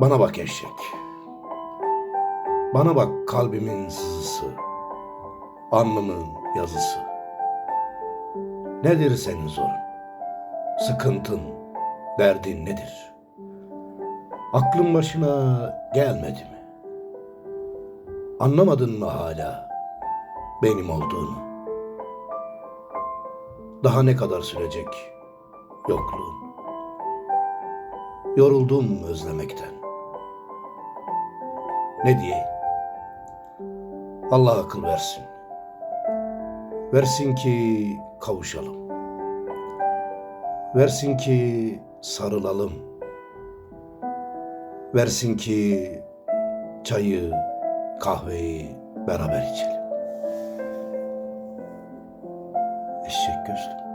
Bana bak eşek. Bana bak kalbimin sızısı. Alnımın yazısı. Nedir senin zorun? Sıkıntın, derdin nedir? Aklın başına gelmedi mi? Anlamadın mı hala benim olduğunu? Daha ne kadar sürecek yokluğun. Yoruldum özlemekten. Ne diyeyim? Allah akıl versin. Versin ki kavuşalım. Versin ki sarılalım. Versin ki çayı, kahveyi beraber içelim. Eşek gözlüm.